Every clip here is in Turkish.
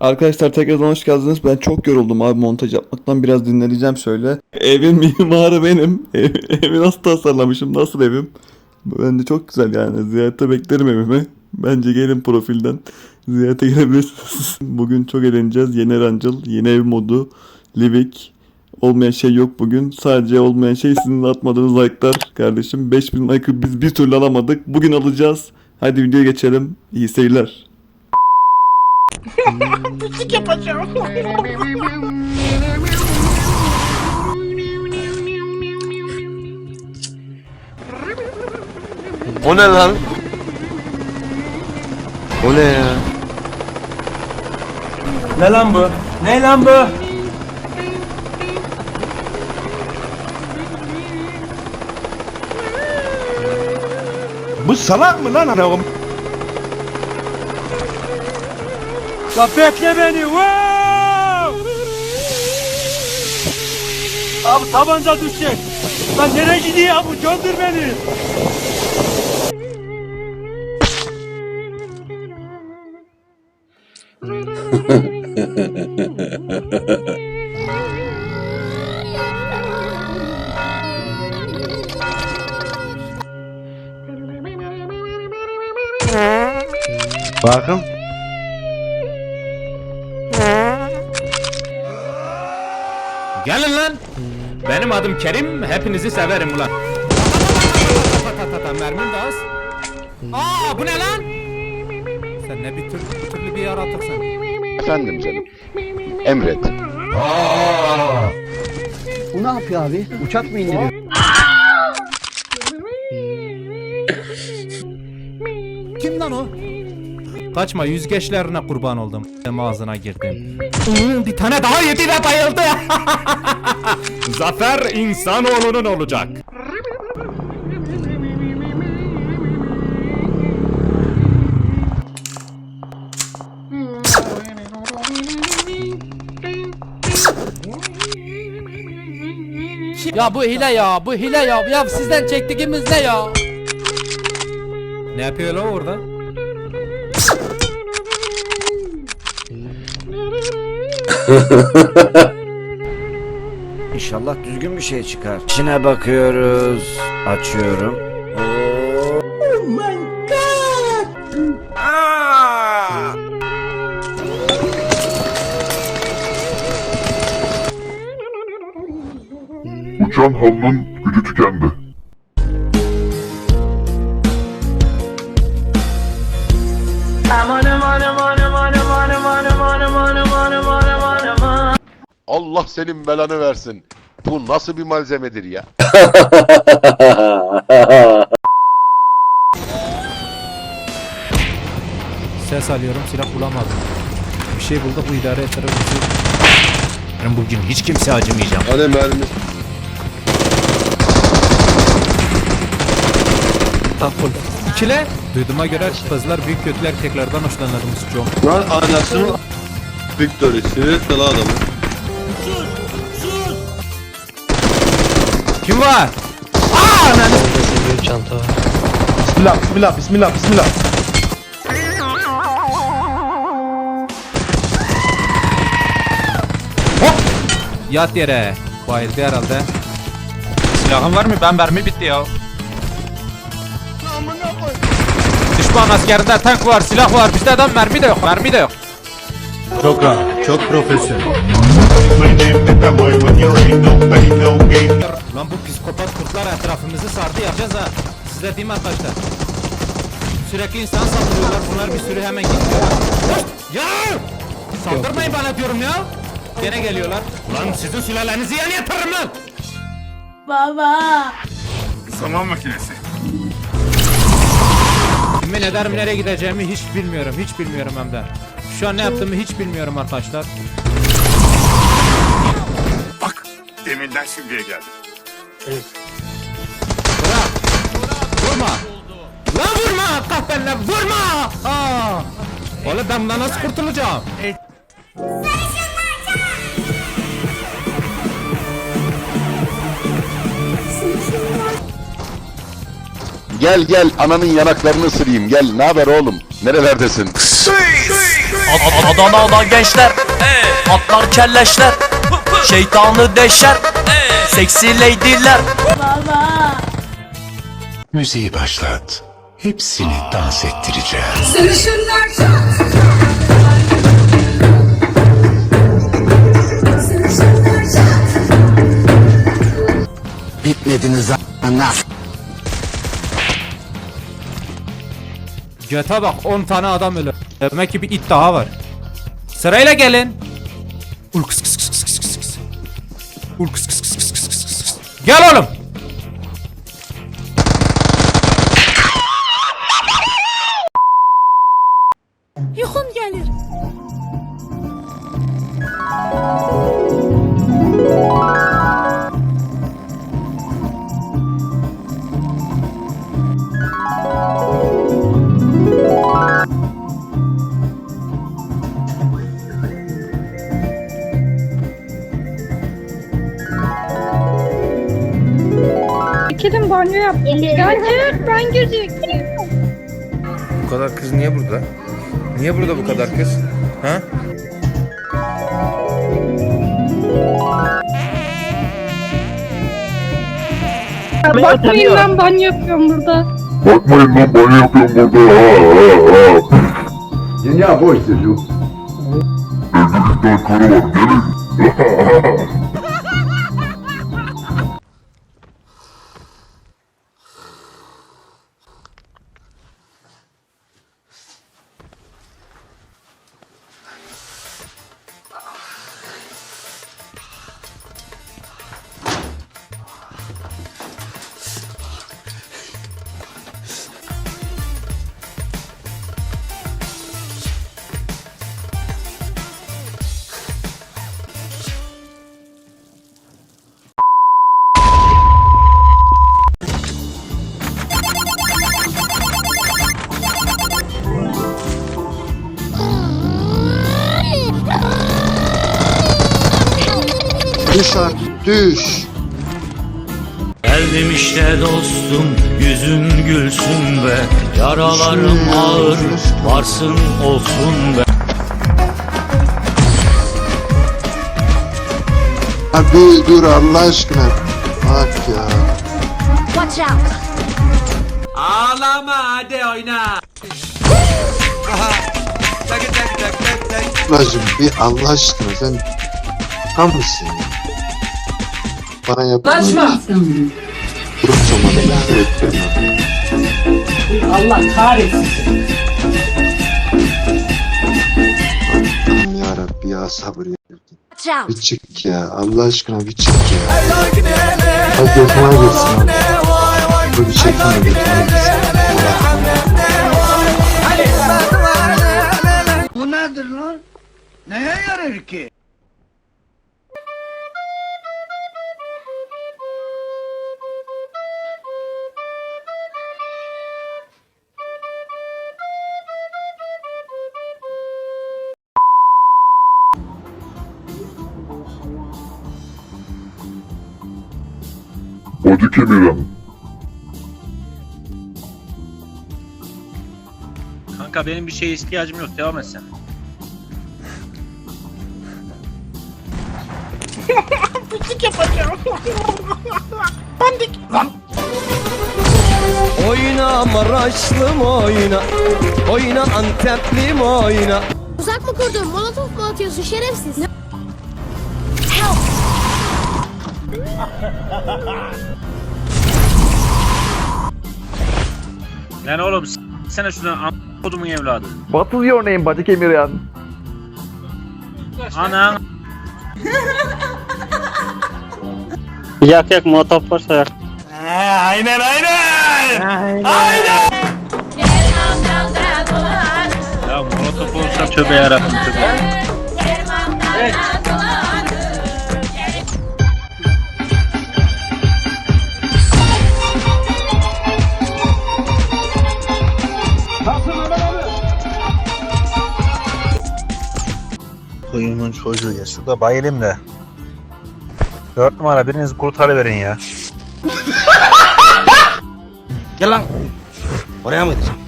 Arkadaşlar tekrardan hoş geldiniz. Ben çok yoruldum abi montaj yapmaktan. Biraz dinleneceğim şöyle. Evin mimarı benim. Ev, evi nasıl tasarlamışım? Nasıl evim? Bence çok güzel yani. Ziyarete beklerim evimi. Bence gelin profilden. Ziyarete gelebilirsiniz. Bugün çok eğleneceğiz. Yeni Erancıl, yeni ev modu, Livik. Olmayan şey yok bugün. Sadece olmayan şey sizin atmadığınız like'lar kardeşim. 5000 like'ı biz bir türlü alamadık. Bugün alacağız. Hadi videoya geçelim. İyi seyirler. O ne lan? O ne ya? Ne lan bu? Ne lan bu? Bu salak mı lan adam? Ya bekle beni. Wow! Abi tabanca düşecek. Lan nereye gidiyor bu? Göndür beni. Bakın. Gelin lan. Benim adım Kerim, hepinizi severim ulan. Mermim de az. Aa bu ne lan? Sen ne bir tür, türlü bir yaratıksın. Efendim canım. Emret. Bu ne yapıyor abi? Uçak mı indiriyor? Kaçma yüzgeçlerine kurban oldum. Ağzına girdim. Hmm, bir tane daha yedi ve bayıldı. Zafer insanoğlunun olacak. Ya bu hile ya, bu hile ya. Ya sizden çektiğimiz ne ya? Ne yapıyor lan orada? İnşallah düzgün bir şey çıkar. İçine bakıyoruz. Açıyorum. Uçan halının gücü tükendi. Senin belanı versin. Bu nasıl bir malzemedir ya? Ses alıyorum silah bulamadım. Bir şey bulduk bu idare eder. Ben bugün hiç kimse acımayacağım. Hani mermi? İkile. Duyduğuma göre kızlar büyük kötü erkeklerden hoşlanırmış çok. Lan anasının Victory sinirletme lan adamı. Kim var? Bismillah, bismillah, bismillah, bismillah. Yat yere. Bayıldı herhalde. Silahın var mı? Ben mermi bitti ya. Düşman askerinde tank var, silah var. Bizde adam mermi de yok, mermi de yok. Çok rahat, çok profesyonel. Lan bu psikopat kurtlar etrafımızı sardı yapacağız ha. Size diyeyim arkadaşlar. Sürekli insan saldırıyorlar. Bunlar bir sürü hemen gidiyor. Ya! Saldırmayın bana diyorum ya. Gene geliyorlar. Ulan sizin sülalenizi yan yatırırım lan. Baba. Yemin ederim nereye gideceğimi hiç bilmiyorum. Hiç bilmiyorum hem de. Şu an ne yaptığımı hiç bilmiyorum arkadaşlar. Deminden şimdiye geldi. Bırak. Vurma. Lan vurma. Kahpenle vurma. Aa. Oğlum ben bundan nasıl kurtulacağım? Gel gel ananın yanaklarını ısırayım. Gel ne haber oğlum? Nerelerdesin? Adana'da gençler Atlar kelleşler Şeytanı deşer Seksi leydiler Baba. Müziği başlat. Hepsini dans ettireceğim. Bitmediniz ana. Göte bak 10 tane adam ölü. Demek ki bir it daha var. Sırayla gelin. Ul kıs kıs kıs. Vur kıs kıs kıs kıs kıs kıs. Gel oğlum. Kedim banyo yaptı. Gerçek ben gözüküyorum. Bu kadar kız niye burada? Niye burada bu kadar kız? Ha? Bakmayın ben banyo yapıyorum burada. Bakmayın lan banyo yapıyorum burada. Dünya boş çocuk. Tane karı var gelin. Artık düş. Geldim işte dostum Yüzün gülsün be Yaralarım ağır Varsın olsun be Abi dur Allah aşkına. Bak ya. Watch out. Ağlama hadi oyna Ablacım bir Allah aşkına sen tam mısın ya? Bana yap. Kaçma. Durum. Allah kahretsin. Allah'ım ya Rabbi ya sabır ya. Bir çık ya Allah aşkına bir çık ya. Hadi götüme girsin abi. Bir çekin de götüme girsin. Bu nedir lan? Neye yarar ki? Body kemiren. Kanka benim bir şeye ihtiyacım yok. Devam et sen. Oyna Maraşlım oyna? Oyna Anteplim oyna? Uzak mı kurdun? Molotof mu atıyorsun? Şerefsiz? Lan oğlum s- sene şuradan am- kodumun evladı What is your name Body Kemiren? Anan Yak yak muhatap varsa yak. Ya molotof olsa tövbe yarabbim tövbe Kuyumun çocuğu ya. Şurada bayılayım da. Dört numara biriniz kurtarıverin ya. Gel lan. Oraya mı gideceğim?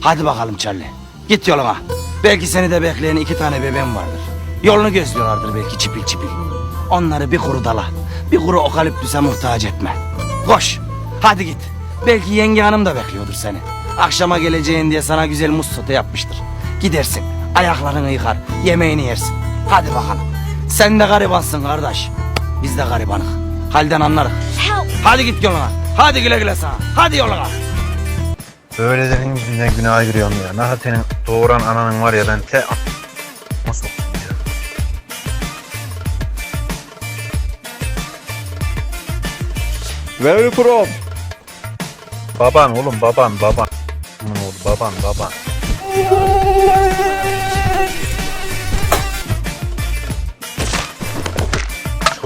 Hadi bakalım Charlie. Git yoluna. Belki seni de bekleyen iki tane bebeğim vardır. Yolunu gözlüyorlardır belki çipil çipil. Onları bir kuru dala, bir kuru okaliptüse muhtaç etme. Koş, hadi git. Belki yenge hanım da bekliyordur seni. Akşama geleceğin diye sana güzel muz sote yapmıştır. Gidersin, ayaklarını yıkar, yemeğini yersin. Hadi bakalım. Sen de garibansın kardeş. Biz de garibanık. Halden anlarız. Help! Hadi git yoluna. Hadi güle güle sana. Hadi yoluna. Böylelerin yüzünden günaha giriyorum ya. Naha senin doğuran ananın var ya ben te... Nasıl? Where you from? Baban oğlum baban baban. Oğlum baban baban.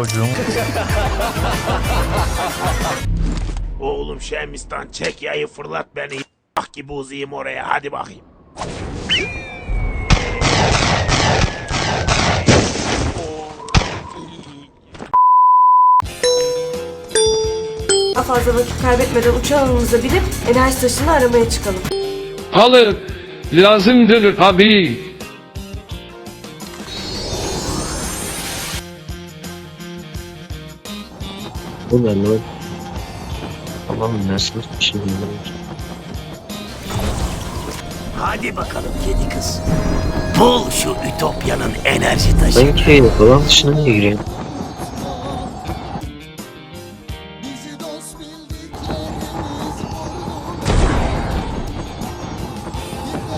Çocuğun Oğlum Şemistan çek yayı fırlat beni. Bak gibi uzayayım oraya hadi bakayım. Daha fazla vakit kaybetmeden uçağımıza binip enerji taşını aramaya çıkalım. Alır. Lazımdır tabii. Bu ne lan? Allah'ım nasıl bir şey değil. Hadi bakalım kedi kız. Bul şu Ütopya'nın enerji taşı. Ben köyde falan dışına niye gireyim?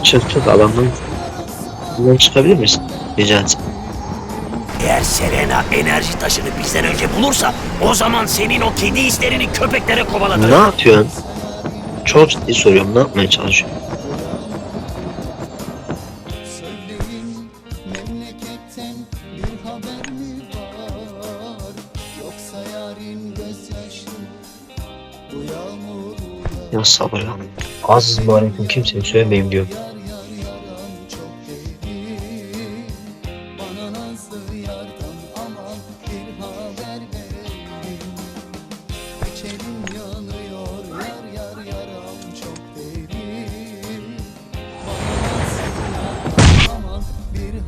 Çık çık alandan. Buradan çıkabilir misin? Rica etsem. Eğer Serena enerji taşını bizden önce bulursa o zaman senin o kedi hislerini köpeklere kovalatır. Ne yapıyorsun? Çok ciddi soruyorum. Ne yapmaya çalışıyorsun? Ya sabır ya. Aziz mübarekim kimseye söylemeyeyim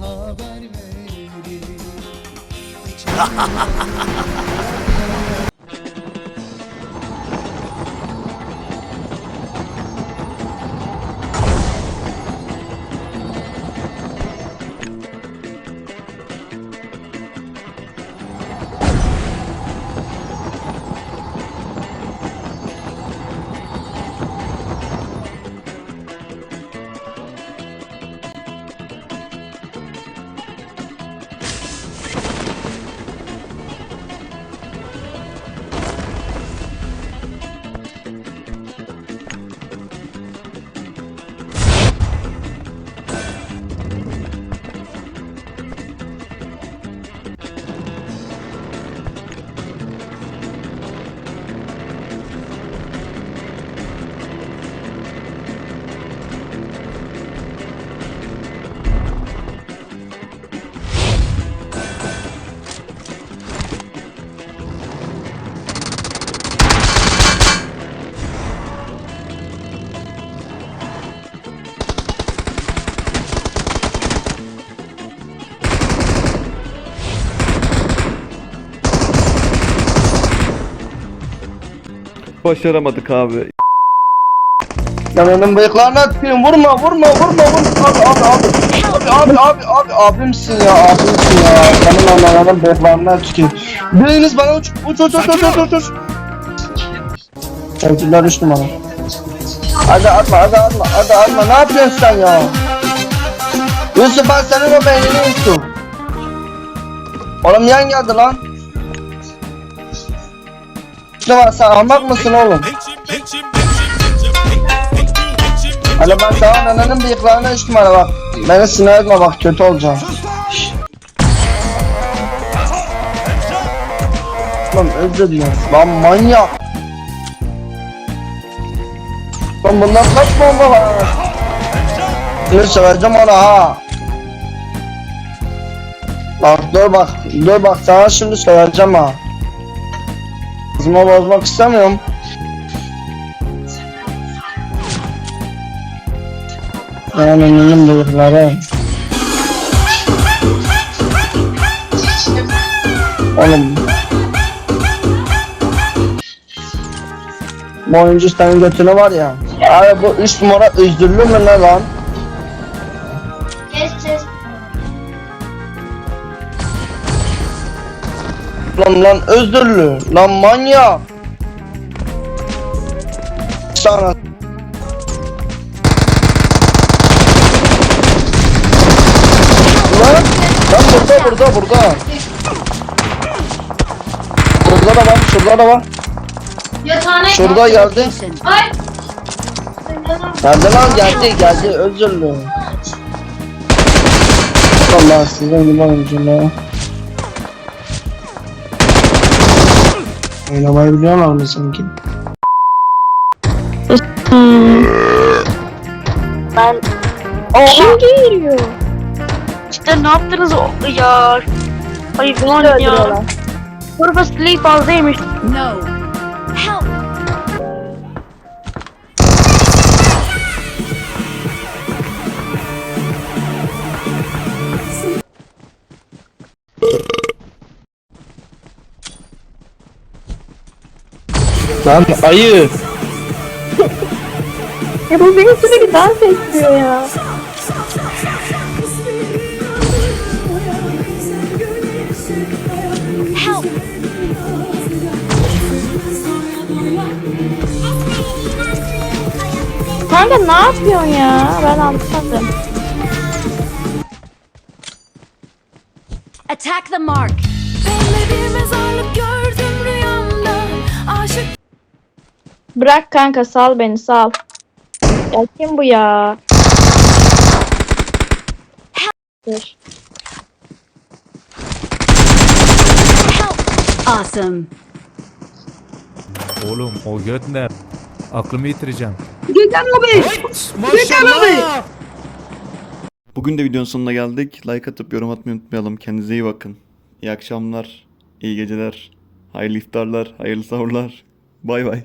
haber verin. Başaramadık abi. Lan onun bıyıklarını atayım. Vurma vurma vurma vurma. Abi abi abi. Abi abi abi abi abimsin ya abimsin ya. Senin ananın bıyıklarını atayım. Biriniz bana uç uç uç uç uç uç uç. Ödüller üç numara. Hadi atma hadi atma hadi atma ne yapıyorsun sen ya? Yusuf ben senin o beynini Yusuf. Oğlum yan geldi lan. Üç numara sen ahmak mısın oğlum Hani ben sana ananın bıyıklarına üç numara bak. Beni sinir etme bak kötü olacağım. Lan özür dilerim. Lan manyak. Lan bunlar kaç bomba var? Seni söyleyeceğim ona ha. Bak dur bak. Dur bak sana şimdi söyleyeceğim ha. Kızıma bozmak istemiyorum. Ben önünün bulurları. Oğlum. Bu oyuncu senin götünü var ya. Abi bu 3 numara üzdürülür mü ne lan? Lan lan özürlü. Lan manyak. Sana. Lan. Lan burada burada burada. Burada da var, şurada da var. Şurada geldi. Geldi lan geldi geldi özür dilerim. Allah sizin gibi oyuncular. Oynamayı biliyorlar mı sanki? Kim geliyor? İşte ne yaptınız o- ya? Ay ulan ya. Sleep fazlaymış. No. Lan ayı. Ya bu beni sürekli dans ettiriyor ya. Kanka ne yapıyorsun ya? Ben anlamadım. Attack the mark. Bırak kanka sal beni sal. Ya kim bu ya? Dur. Awesome. Oğlum o göt ne? Aklımı yitireceğim. Bugün de videonun sonuna geldik. Like atıp yorum atmayı unutmayalım. Kendinize iyi bakın. İyi akşamlar, iyi geceler, hayırlı iftarlar, hayırlı sahurlar. Bay bay.